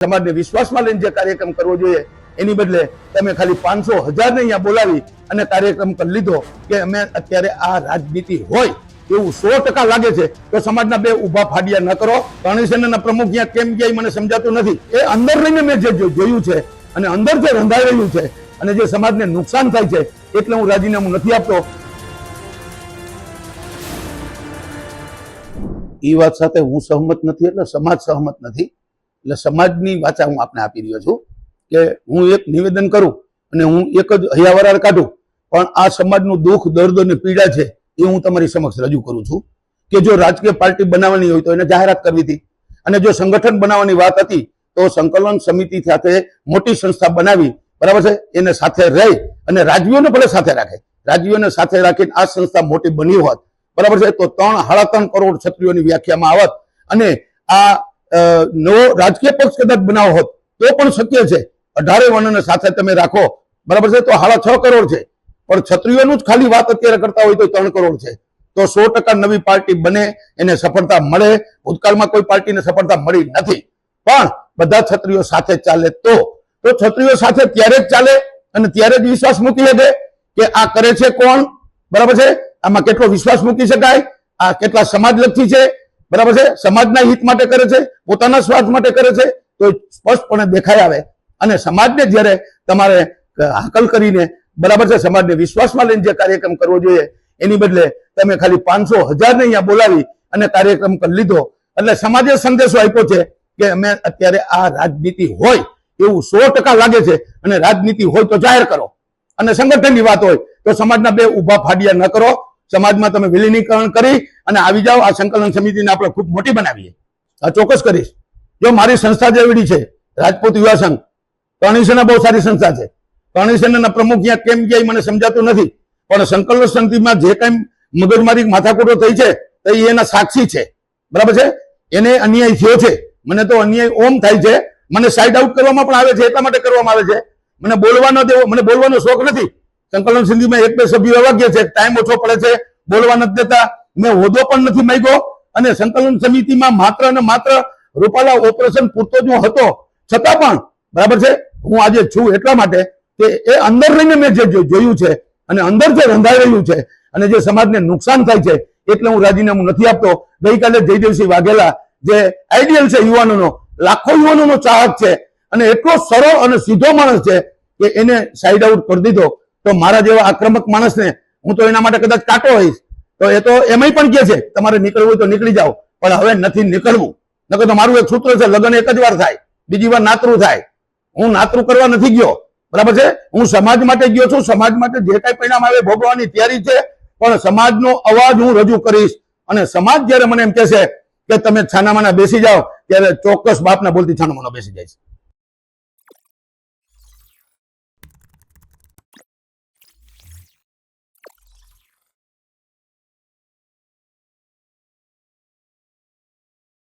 સમાજને વિશ્વાસમાં લઈને જે કાર્યક્રમ કરવો જોઈએ, એની બદલે તમે ખાલી પાંચસો હજાર ને અહીંયા બોલાવી અને કાર્યક્રમ કરી લીધો કે અમે અત્યારે આ રાજનીતિ હોય એવું સો ટકા લાગે છે તો સમાજના બે ઊભા ફાડિયા ન કરો. ત્રણેય પ્રમુખ અહીંયા કેમ ગયા મને સમજાતું નથી. એ અંદર લઈને મેં જે જોયું છે અને અંદર જે રહ્યું છે અને જે સમાજને નુકસાન થાય છે એટલે હું રાજીનામું નથી આપતો. એ વાત સાથે હું સહમત નથી એટલે સમાજ સહમત નથી. એટલે સમાજની વાચા હું આપને આપી રહ્યો છું કે હું એક નિવેદન કરું અને હું એક જ હૈયાવરાર કાઢું, પણ આ સમાજનું દુઃખ, દર્દ અને પીડા છે એ હું તમારી સમક્ષ રજૂ કરું છું કે જો રાજકીય પાર્ટી બનાવવાની હોય તો એને જાહેરાત કરવી હતી. અને જો સંગઠન બનાવવાની વાત હતી તો સંકલન સમિતિ સાથે મોટી સંસ્થા બનાવી, બરાબર છે? એને સાથે રહી અને રાજવીઓને ભલે સાથે રાખે, રાજવીઓને સાથે રાખીને આ સંસ્થા મોટી બની હોત, બરાબર છે? તો ત્રણ સાડા ત્રણ કરોડ છત્રીઓની વ્યાખ્યામાં આવત અને આ નવો રાજકીય પક્ષ કદાચ બનાવો હોત, તો પણ શક્ય છે. અઢારે વર્ણને સાથે તમે રાખો. બરાબર છે? તો હાડા છ કરોડ છે. પણ ક્ષત્રિયોનું જ ખાલી વાત અત્યારે કરતા હોય તો ત્રણ કરોડ છે. તો સો ટકા નવી પાર્ટી બને, એને સફળતા મળે. ભૂતકાળમાં કોઈ પાર્ટીને સફળતા મળી નથી. પણ બધા છત્રીઓ સાથે ચાલે તો. તો છત્રીઓ સાથે ત્યારે જ ચાલે અને ત્યારે જ વિશ્વાસ મૂકી શકે કે આ કરે છે કોણ? બરાબર છે? આમાં કેટલો વિશ્વાસ મૂકી શકાય? આ કેટલા સમાજલક્ષી છે? બરાબર છે? સમાજના હિત માટે કરે છે, પોતાના સ્વાર્થ માટે કરે છે, તો સ્પષ્ટપણે દેખાઈ આવે. અને સમાજને જ્યારે તમારે હાકલ કરીને, બરાબર છે, સમાજને વિશ્વાસમાં લઈને જે કાર્યક્રમ કરવો જોઈએ, એની બદલે તમે ખાલી પાંચસો હજારને અહીંયા બોલાવી અને કાર્યક્રમ કરી લીધો. એટલે સમાજે સંદેશો આપ્યો છે કે અમે અત્યારે આ રાજનીતિ હોય એવું સો ટકા લાગે છે અને રાજનીતિ હોય તો જાહેર કરો. અને સંગઠનની વાત હોય તો સમાજના બે ઊભા ફાડિયા ન કરો. સમાજમાં તમે વિલીનીકરણ કરી અને આવી જાઓ, આ સંકલન સમિતિને આપણે ખૂબ મોટી બનાવીએ. આ ચોક્કસ કરીશ. જો મારી સંસ્થા જેવડી છે, રાજપૂત યુવા સંઘ કરણીસેના બહુ સારી સંસ્થા છે. કરણીસેના પ્રમુખ અહીંયા કેમ ગયા મને સમજાતું નથી. પણ સંકલન સમિતિમાં જે કઈ મગજમારી માથાકૂટો થઈ છે, તો એ એના સાક્ષી છે. બરાબર છે? એને અન્યાય થયો છે. મને તો અન્યાય ઓમ થાય છે. મને સાઇડ આઉટ કરવામાં પણ આવે છે, એટલા માટે કરવામાં આવે છે. મને બોલવા ન દેવો મને બોલવાનો શોખ નથી. સંકલન સમિતિમાં એક બે સભ્યો અવાગ્ય છે ટાઈમ ઓછો પડે છે. બોલવા નથી દેતા. મેં હોદ્દો પણ નથી માંગ્યો અને સંકલન સમિતિમાં માત્ર અને માત્ર રૂપાલા ઓપરેશન પૂરતો જ હતો. છતાં પણ, બરાબર છે, હું આજે છું એટલા માટે કે એ અંદર રહીને મેં જે જોયું છે અને અંદર જે રંધાઈ રહ્યું છે અને જે સમાજને નુકસાન થાય છે એટલે હું રાજીનામું નથી આપતો. ગઈકાલે જયદેવસિંહ વાઘેલા જે આઈડિયલ છે યુવાનોનો, લાખો યુવાનોનો ચાહક છે અને એટલો સરળ અને સીધો માણસ છે કે એને સાઈડ આઉટ કરી દીધો. તો મારા જેવા આક્રમક માણસને હું તો એના માટે કદાચ કાટો હોઈશ. તો એ તો એમાંય પણ કે છે, તમારે નીકળવું હોય તો નીકળી જાઓ. પણ હવે નથી નીકળવું. નકર તો મારું એક સૂત્ર છે, લગ્ન એક જ વાર થાય, બીજી વાર નાતરું થાય. હું નાતરું કરવા નથી ગયો. બરાબર છે? હું સમાજ માટે ગયો છું. સમાજ માટે જે કાંઈ પરિણામ આવે ભોગવવાની તૈયારી છે. પણ સમાજનો અવાજ હું રજૂ કરીશ. અને સમાજ જ્યારે મને એમ કહેશે કે તમે છાનામાના બેસી જાઓ, ત્યારે ચોક્કસ બાપના બોલતી છાનામાનો બેસી જાય છે.